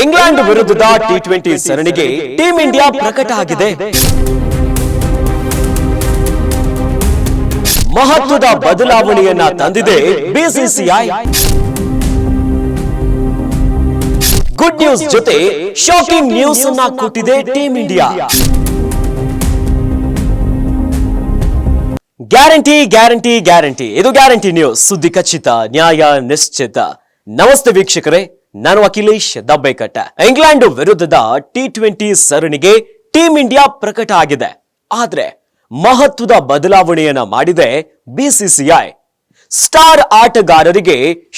England ವಿರುದ್ಧದ T twenty ಸರಣಿಗೆ team India ಪ್ರಕಟ ಆಗಿದೆ. ಮಹತ್ವದ ಬದಲಾವಣೆಯನ್ನ ತಂದಿದೆ ಬಿಸಿಸಿಐ ಗುಡ್ ನ್ಯೂಸ್ ಜೊತೆ ಶಾಕಿಂಗ್ ನ್ಯೂಸ್ ಅನ್ನ ಕೊಟ್ಟಿದೆ team India guarantee guarantee guarantee ಇದು ಗ್ಯಾರಂಟಿ ನ್ಯೂಸ್ ಸುದ್ದಿ ಖಚಿತ ನ್ಯಾಯ ನಿಶ್ಚಿತ. ನಮಸ್ತೆ ವೀಕ್ಷಕರೇ. ನಾನು ಅಖಿಲೇಶ್ ದಬ್ಬೆಕಟ್ಟ. ಇಂಗ್ಲೆಂಡ್ ವಿರುದ್ಧದ ಟಿ ಟ್ವೆಂಟಿ ಸರಣಿಗೆ ಟೀಂ ಇಂಡಿಯಾ ಪ್ರಕಟ ಆಗಿದೆ. ಆದ್ರೆ ಮಹತ್ವದ ಬದಲಾವಣೆಯನ್ನ ಮಾಡಿದೆ ಬಿಸಿಸಿಐ ಸ್ಟಾರ್ ಆಟಗಾರರಿಗೆ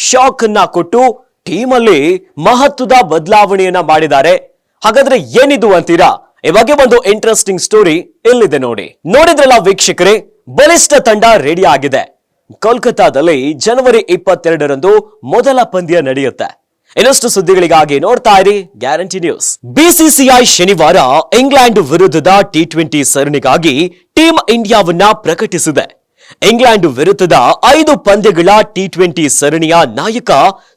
ಶಾಕ್ ಅನ್ನ ಕೊಟ್ಟು ಟೀಮ್ ಅಲ್ಲಿ ಮಹತ್ವದ ಬದಲಾವಣೆಯನ್ನ ಮಾಡಿದ್ದಾರೆ. ಹಾಗಾದ್ರೆ ಏನಿದು ಅಂತೀರಾ? ಈ ಬಗ್ಗೆ ಒಂದು ಇಂಟ್ರೆಸ್ಟಿಂಗ್ ಸ್ಟೋರಿ ಎಲ್ಲಿದೆ ನೋಡಿ. ನೋಡಿದ್ರಲ್ಲ ವೀಕ್ಷಕರೇ, ಬಲಿಷ್ಠ ತಂಡ ರೆಡಿ ಆಗಿದೆ. ಕೋಲ್ಕತ್ತಾದಲ್ಲಿ ಜನವರಿ ಇಪ್ಪತ್ತೆರಡರಂದು ಮೊದಲ ಪಂದ್ಯ ನಡೆಯುತ್ತೆ. ಇನ್ನಷ್ಟು ಸುದ್ದಿಗಳಿಗಾಗಿ ನೋಡ್ತಾ ಇರಿ ಗ್ಯಾರಂಟಿ ನ್ಯೂಸ್. ಬಿಸಿಸಿಐ ಶನಿವಾರ ಇಂಗ್ಲೆಂಡ್ ವಿರುದ್ಧದ ಟಿ ಟ್ವೆಂಟಿ ಸರಣಿಗಾಗಿ ಟೀಮ್ ಇಂಡಿಯಾವನ್ನ ಪ್ರಕಟಿಸಿದೆ. ಇಂಗ್ಲೆಂಡ್ ವಿರುದ್ಧದ ಐದು ಪಂದ್ಯಗಳ ಟಿ ಟ್ವೆಂಟಿ ಸರಣಿಯ ನಾಯಕ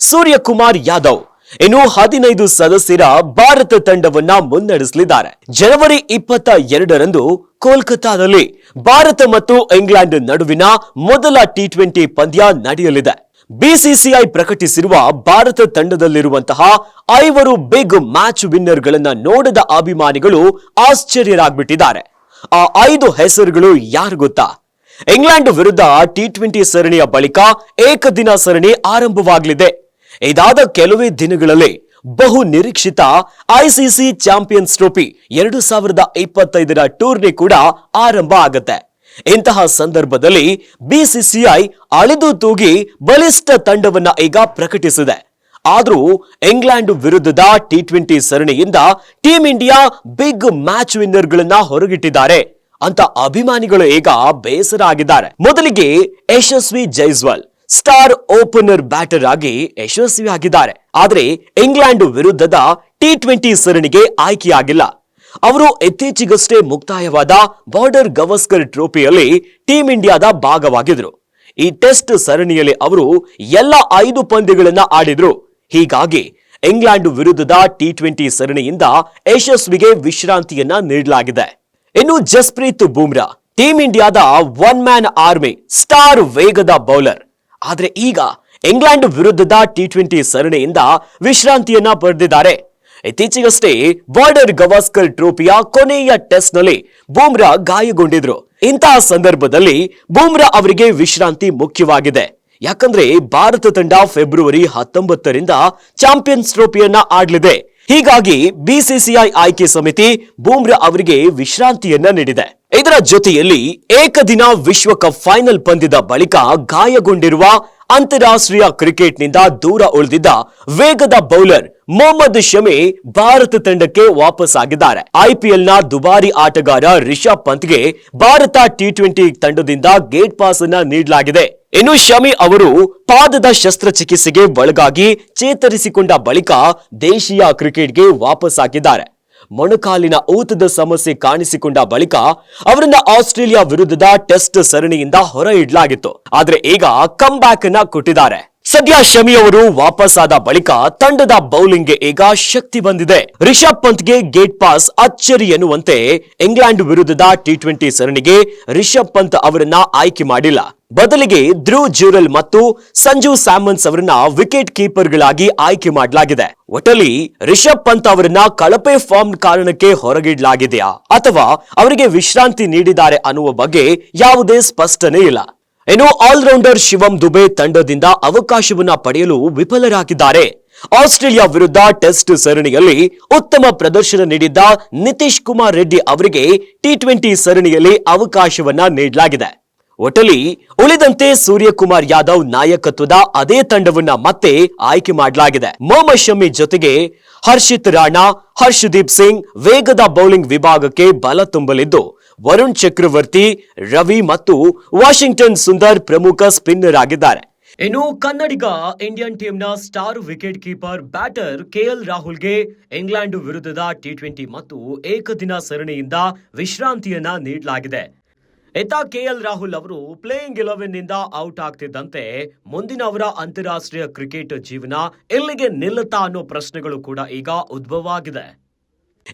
ಸೂರ್ಯಕುಮಾರ್ ಯಾದವ್. ಇನ್ನು ಹದಿನೈದು ಸದಸ್ಯರ ಭಾರತ ತಂಡವನ್ನ ಮುನ್ನಡೆಸಲಿದ್ದಾರೆ. ಜನವರಿ ಇಪ್ಪತ್ತ ಎರಡರಂದು ಕೋಲ್ಕತ್ತಾದಲ್ಲಿ ಭಾರತ ಮತ್ತು ಇಂಗ್ಲೆಂಡ್ ನಡುವಿನ ಮೊದಲ ಟಿ ಟ್ವೆಂಟಿ ಪಂದ್ಯ ನಡೆಯಲಿದೆ. ಬಿಸಿಸಿಐ ಪ್ರಕಟಿಸಿರುವ ಭಾರತ ತಂಡದಲ್ಲಿರುವಂತಹ ಐವರು ಬಿಗ್ ಮ್ಯಾಚ್ ವಿನ್ನರ್ ಗಳನ್ನ ನೋಡದ ಅಭಿಮಾನಿಗಳು ಆಶ್ಚರ್ಯರಾಗ್ಬಿಟ್ಟಿದ್ದಾರೆ. ಆ ಐದು ಹೆಸರುಗಳು ಯಾರು ಗೊತ್ತಾ? ಇಂಗ್ಲೆಂಡ್ ವಿರುದ್ಧ ಟಿ ಟ್ವೆಂಟಿ ಸರಣಿಯ ಬಳಿಕ ಏಕದಿನ ಸರಣಿ ಆರಂಭವಾಗಲಿದೆ. ಇದಾದ ಕೆಲವೇ ದಿನಗಳಲ್ಲಿ ಬಹು ನಿರೀಕ್ಷಿತ ಐಸಿಸಿ ಚಾಂಪಿಯನ್ಸ್ ಟ್ರೋಫಿ ಎರಡು ಸಾವಿರದ ಇಪ್ಪತ್ತೈದರ ಟೂರ್ನಿ ಕೂಡ ಆರಂಭ ಆಗತ್ತೆ. ಇಂತಹ ಸಂದರ್ಭದಲ್ಲಿ ಬಿಸಿಸಿಐ ಅಳಿದು ತೂಗಿ ಬಲಿಷ್ಠ ತಂಡವನ್ನ ಈಗ ಪ್ರಕಟಿಸಿದೆ. ಆದರೂ ಇಂಗ್ಲೆಂಡ್ ವಿರುದ್ಧದ T twenty ಸರಣಿಯಿಂದ team India big match winner ಗಳನ್ನ ಹೊರಗಿಟ್ಟಿದ್ದಾರೆ ಅಂತ ಅಭಿಮಾನಿಗಳು ಈಗ ಬೇಸರ ಆಗಿದ್ದಾರೆ. ಮೊದಲಿಗೆ Yashasvi Jaiswal star opener batter ಆಗಿ ಯಶಸ್ವಿ ಆಗಿದ್ದಾರೆ ಆದರೆ ಇಂಗ್ಲೆಂಡ್ ವಿರುದ್ಧದ ಟಿ ಟ್ವೆಂಟಿ ಸರಣಿಗೆ ಆಯ್ಕೆಯಾಗಿಲ್ಲ. ಅವರು ಇತ್ತೀಚೆಗಷ್ಟೇ ಮುಕ್ತಾಯವಾದ ಬಾರ್ಡರ್ ಗವಸ್ಕರ್ ಟ್ರೋಫಿಯಲ್ಲಿ ಟೀಂ ಇಂಡಿಯಾದ ಭಾಗವಾಗಿದ್ರು ಈ ಟೆಸ್ಟ್ ಸರಣಿಯಲ್ಲಿ ಅವರು ಎಲ್ಲ ಐದು ಪಂದ್ಯಗಳನ್ನ ಆಡಿದ್ರು. ಹೀಗಾಗಿ ಇಂಗ್ಲೆಂಡ್ ವಿರುದ್ಧದ ಟಿ ಟ್ವೆಂಟಿ ಸರಣಿಯಿಂದ ಯಶಸ್ವಿಗೆ ವಿಶ್ರಾಂತಿಯನ್ನ ನೀಡಲಾಗಿದೆ. ಇನ್ನು ಜಸ್ಪ್ರೀತ್ ಬೂಮ್ರಾ ಟೀಂ ಇಂಡಿಯಾದ ಒನ್ ಮ್ಯಾನ್ ಆರ್ಮಿ ಸ್ಟಾರ್ ವೇಗದ ಬೌಲರ್. ಆದ್ರೆ ಈಗ ಇಂಗ್ಲೆಂಡ್ ವಿರುದ್ಧದ ಟಿ ಟ್ವೆಂಟಿ ಸರಣಿಯಿಂದ ವಿಶ್ರಾಂತಿಯನ್ನ ಪಡೆದಿದ್ದಾರೆ. ಇತ್ತೀಚೆಗಷ್ಟೇ ಬಾರ್ಡರ್ ಗವಾಸ್ಕರ್ ಟ್ರೋಫಿಯ ಕೊನೆಯ ಟೆಸ್ಟ್ನಲ್ಲಿ ಬೂಮ್ರಾ ಗಾಯಗೊಂಡಿದ್ರು. ಇಂತಹ ಸಂದರ್ಭದಲ್ಲಿ ಬೂಮ್ರಾ ಅವರಿಗೆ ವಿಶ್ರಾಂತಿ ಮುಖ್ಯವಾಗಿದೆ. ಯಾಕಂದ್ರೆ ಭಾರತ ತಂಡ ಫೆಬ್ರವರಿ ಹತ್ತೊಂಬತ್ತರಿಂದ ಚಾಂಪಿಯನ್ಸ್ ಟ್ರೋಫಿಯನ್ನ ಆಡ್ಲಿದೆ. ಹೀಗಾಗಿ ಬಿಸಿಸಿಐ ಆಯ್ಕೆ ಸಮಿತಿ ಬೂಮ್ರಾ ಅವರಿಗೆ ವಿಶ್ರಾಂತಿಯನ್ನ ನೀಡಿದೆ. ಇದರ ಜೊತೆಯಲ್ಲಿ ಏಕದಿನ ವಿಶ್ವಕಪ್ ಫೈನಲ್ ಪಂದ್ಯದ ಬಳಿಕ ಗಾಯಗೊಂಡಿರುವ ಅಂತಾರಾಷ್ಟ್ರೀಯ ಕ್ರಿಕೆಟ್ನಿಂದ ದೂರ ಉಳಿದಿದ್ದ ವೇಗದ ಬೌಲರ್ ಮೊಹಮ್ಮದ್ ಶಮಿ ಭಾರತ ತಂಡಕ್ಕೆ ವಾಪಸ್ ಆಗಿದ್ದಾರೆ ಐಪಿಎಲ್ನ ದುಬಾರಿ ಆಟಗಾರ ರಿಷಬ್ ಪಂತ್ಗೆ ಭಾರತ ಟಿ ಟ್ವೆಂಟಿ ತಂಡದಿಂದ ಗೇಟ್ ಪಾಸ್ ಅನ್ನ ನೀಡಲಾಗಿದೆ. ಇನ್ನು ಶಮಿ ಅವರು ಪಾದದ ಶಸ್ತ್ರಚಿಕಿತ್ಸೆಗೆ ಒಳಗಾಗಿ ಚೇತರಿಸಿಕೊಂಡ ಬಳಿಕ ದೇಶೀಯ ಕ್ರಿಕೆಟ್ಗೆ ವಾಪಸ್ ಆಗಿದ್ದಾರೆ ಮೊಣಕಾಲಿನ ಊತದ ಸಮಸ್ಯೆ ಕಾಣಿಸಿಕೊಂಡ ಬಳಿಕ ಅವರನ್ನ ಆಸ್ಟ್ರೇಲಿಯಾ ವಿರುದ್ಧದ ಟೆಸ್ಟ್ ಸರಣಿಯಿಂದ ಹೊರ ಇಡಲಾಗಿತ್ತು. ಆದ್ರೆ ಈಗ ಕಮ್ ಬ್ಯಾಕ್ ಅನ್ನ ಕೊಟ್ಟಿದ್ದಾರೆ. ಸದ್ಯ ಶಮಿ ಅವರು ವಾಪಸ್ ಆದ ಬಳಿಕ ತಂಡದ ಬೌಲಿಂಗ್ಗೆ ಈಗ ಶಕ್ತಿ ಬಂದಿದೆ. ರಿಷಬ್ ಪಂತ್ಗೆ ಗೇಟ್ ಪಾಸ್ ಅಚ್ಚರಿ ಎನ್ನುವಂತೆ ಇಂಗ್ಲೆಂಡ್ ವಿರುದ್ಧದ ಟಿ ಟ್ವೆಂಟಿ ಸರಣಿಗೆ ರಿಷಬ್ ಪಂತ್ ಅವರನ್ನ ಆಯ್ಕೆ ಮಾಡಿಲ್ಲ. ಬದಲಿಗೆ ಧ್ರುವ್ ಜೂರಲ್ ಮತ್ತು ಸಂಜು ಸ್ಯಾಮನ್ಸ್ ಅವರನ್ನ ವಿಕೆಟ್ ಕೀಪರ್ಗಳಾಗಿ ಆಯ್ಕೆ ಮಾಡಲಾಗಿದೆ. ಒಟ್ಟಲ್ಲಿ ರಿಷಬ್ ಪಂತ್ ಅವರನ್ನ ಕಳಪೆ ಫಾರ್ಮ್ ಕಾರಣಕ್ಕೆ ಹೊರಗಿಡಲಾಗಿದೆಯಾ ಅಥವಾ ಅವರಿಗೆ ವಿಶ್ರಾಂತಿ ನೀಡಿದ್ದಾರೆ ಅನ್ನುವ ಬಗ್ಗೆ ಯಾವುದೇ ಸ್ಪಷ್ಟನೆ ಇಲ್ಲ. ಇನ್ನು ಆಲ್ರೌಂಡರ್ ಶಿವಂ ದುಬೆ ತಂಡದಿಂದ ಅವಕಾಶವನ್ನ ಪಡೆಯಲು ವಿಫಲರಾಗಿದ್ದಾರೆ. ಆಸ್ಟ್ರೇಲಿಯಾ ವಿರುದ್ಧ ಟೆಸ್ಟ್ ಸರಣಿಯಲ್ಲಿ ಉತ್ತಮ ಪ್ರದರ್ಶನ ನೀಡಿದ್ದ ನಿತೀಶ್ ಕುಮಾರ್ ರೆಡ್ಡಿ ಅವರಿಗೆ ಟಿ ಟ್ವೆಂಟಿ ಸರಣಿಯಲ್ಲಿ ಅವಕಾಶವನ್ನ ನೀಡಲಾಗಿದೆ. ಒಟ್ಟಲಿ ಉಳಿದಂತೆ ಸೂರ್ಯಕುಮಾರ್ ಯಾದವ್ ನಾಯಕತ್ವದ ಅದೇ ತಂಡವನ್ನ ಮತ್ತೆ ಆಯ್ಕೆ ಮಾಡಲಾಗಿದೆ. ಮೊಹಮ್ಮದ್ ಶಮಿ ಜೊತೆಗೆ ಹರ್ಷಿತ್ ರಾಣಾ, ಹರ್ಷದೀಪ್ ಸಿಂಗ್ ವೇಗದ ಬೌಲಿಂಗ್ ವಿಭಾಗಕ್ಕೆ ಬಲ ತುಂಬಲಿದ್ದು ವರುಣ್ ಚಕ್ರವರ್ತಿ, ರವಿ ಮತ್ತು ವಾಷಿಂಗ್ಟನ್ ಸುಂದರ್ ಪ್ರಮುಖ ಸ್ಪಿನ್ನರ್ ಆಗಿದ್ದಾರೆ. ಇನ್ನು ಕನ್ನಡಿಗ, Indian ಟೀಮ್ನ star wicket keeper, batter KL ರಾಹುಲ್ಗೆ England ವಿರುದ್ಧದ ಟಿ ಟ್ವೆಂಟಿ ಮತ್ತು ಏಕದಿನ ಸರಣಿಯಿಂದ ವಿಶ್ರಾಂತಿಯನ್ನ ನೀಡಲಾಗಿದೆ. ಇತ್ತ ಕೆಎಲ್ ರಾಹುಲ್ ಅವರು ಪ್ಲೇಯಿಂಗ್ ಇಲೆವೆನ್ನಿಂದ ಔಟ್ ಆಗ್ತಿದ್ದಂತೆ ಮುಂದಿನ ಅವರ ಅಂತಾರಾಷ್ಟ್ರೀಯ ಕ್ರಿಕೆಟ್ ಜೀವನ ಎಲ್ಲಿಗೆ ನಿಲ್ಲುತ್ತಾ ಅನ್ನೋ ಪ್ರಶ್ನೆಗಳು ಕೂಡ ಈಗ ಉದ್ಭವ ಆಗಿದೆ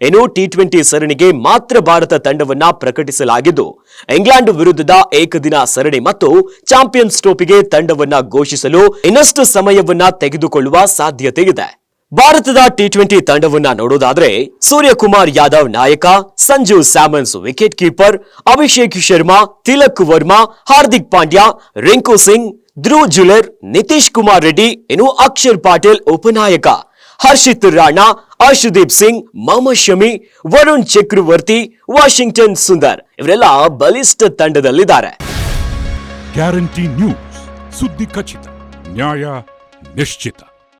ಇನ್ನು ಟಿ ಟ್ವೆಂಟಿ ಸರಣಿಗೆ ಮಾತ್ರ ಭಾರತ ತಂಡವನ್ನ ಪ್ರಕಟಿಸಲಾಗಿದ್ದು, ಇಂಗ್ಲೆಂಡ್ ವಿರುದ್ಧದ ಏಕದಿನ ಸರಣಿ ಮತ್ತು ಚಾಂಪಿಯನ್ಸ್ ಟ್ರೋಫಿಗೆ ತಂಡವನ್ನ ಘೋಷಿಸಲು ಇನ್ನಷ್ಟು ಸಮಯವನ್ನ ತೆಗೆದುಕೊಳ್ಳುವ ಸಾಧ್ಯತೆ ಇದೆ ಭಾರತದ ಟಿ ಟ್ವೆಂಟಿ ತಂಡವನ್ನ ನೋಡೋದಾದ್ರೆ, ಸೂರ್ಯಕುಮಾರ್ ಯಾದವ್ ನಾಯಕ, ಸಂಜು ಸ್ಯಾಮನ್ಸ್ ವಿಕೆಟ್ ಕೀಪರ್, ಅಭಿಷೇಕ್ ಶರ್ಮಾ, ತಿಲಕ್ ವರ್ಮಾ, ಹಾರ್ದಿಕ್ ಪಾಂಡ್ಯ, ರಿಂಕು ಸಿಂಗ್, ಧ್ರುವ್ ಜುಲರ್, ನಿತೀಶ್ ಕುಮಾರ್ ರೆಡ್ಡಿ ಇನ್ನು ಅಕ್ಷರ್ ಪಾಟೀಲ್ ಉಪನಾಯಕ. ಹರ್ಷಿತ್ ರಾಣಾ, ಆಶುದೀಪ್ ಸಿಂಗ್ ಮೊಹಮ್ಮದ್ ಶಮಿ, ವರುಣ್ ಚಕ್ರವರ್ತಿ, ವಾಷಿಂಗ್ಟನ್ ಸುಂದರ್ ಇವರೆಲ್ಲ ಬಲಿಷ್ಠ ತಂಡದಲ್ಲಿದ್ದಾರೆ. ಗ್ಯಾರಂಟಿ ನ್ಯೂಸ್ ಸುದ್ದಿ ಖಚಿತ, ನ್ಯಾಯ ನಿಶ್ಚಿತ.